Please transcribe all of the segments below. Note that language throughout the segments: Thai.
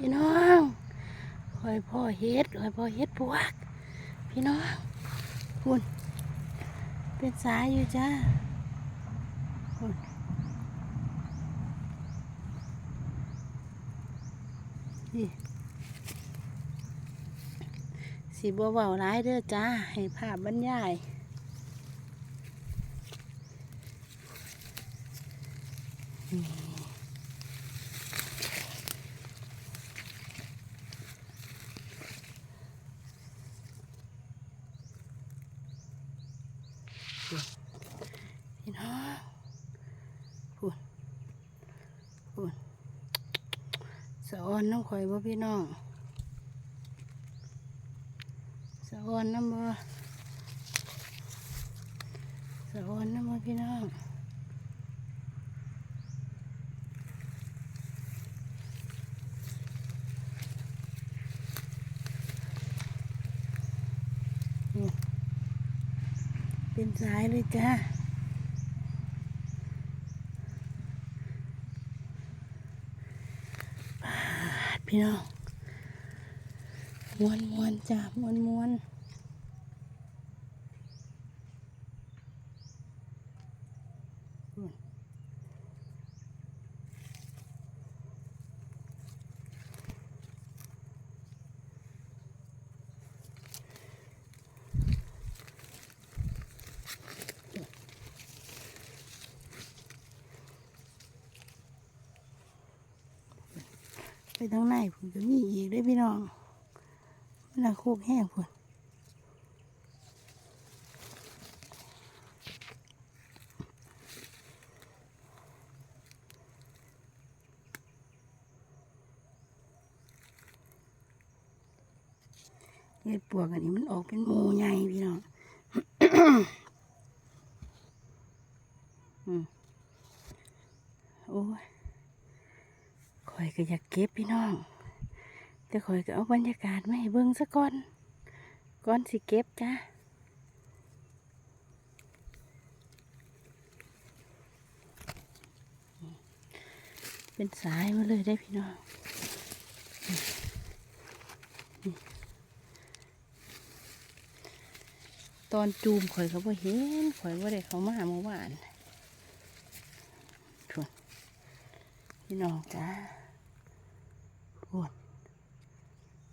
พี่น้องคอยพ่อเฮ็ดคอยพ่อเฮ็ดปวก พี่น้องคุณเป็นสายอยู่จ้าคุณนี่สีบัวเบาร้ายเด้อจ้า ให้ภาพบรรยาย พี่น้องพูนพูนสะออนน้ำข่อยบ่พี่น้องสะออนน้ำบ่สะออนน้ำบ่พี่น้องนี่ เป็นสายเลยจ้าพี่น้องมวนมวนจ้ามวนมวน ไปทางในผมจะมีอีกได้พี่น้องมันน่ะโคกแห้งพุ่นเห็ดปวกอันนี้มันออกเป็นหมูใหญ่พี่น้องอืมโอ้ย คอยก็อยากเก็บพี่น้อง แต่คอยก็เอาบรรยากาศมาให้เบิ่งซะก่อน ก่อนสิเก็บจ้าเป็นสายมาเลยได้พี่น้องตอนจูมข่อยเขาบ่เห็นข่อยว่าได้เขามาเมื่อวานชวนพี่น้องจ้า ปวด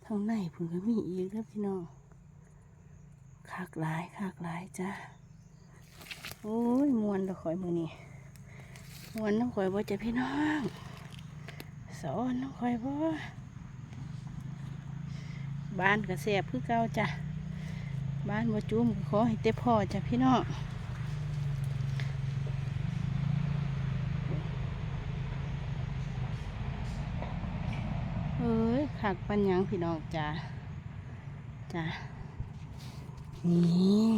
ทางในเพิ่งก็มีอีกแล้วพี่น้องคากหลายคากหลายจ้าโอ้ยมวนตะข่อยมือนี่มวนน้ำข่อยบ่จะพี่น้องสอนน้ำข่อยบ่บ้านก็แสบคือเก่าจ้ะบ้านบ่จุ่มขอให้เต็พ่อจ้ะพี่น้องเอ้ยขากปัญญังพี่น้องจ้าจ้านี่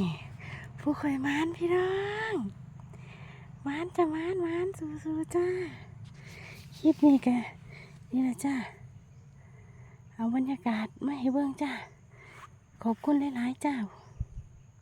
ผู้คอยมานพี่น้องมานจะมานมานสู้ๆจ้าคลิปนี้กันี่ละจ้าเอาบรรยากาศมาให้เบิ่งจ้าขอบคุณหลายๆจ้า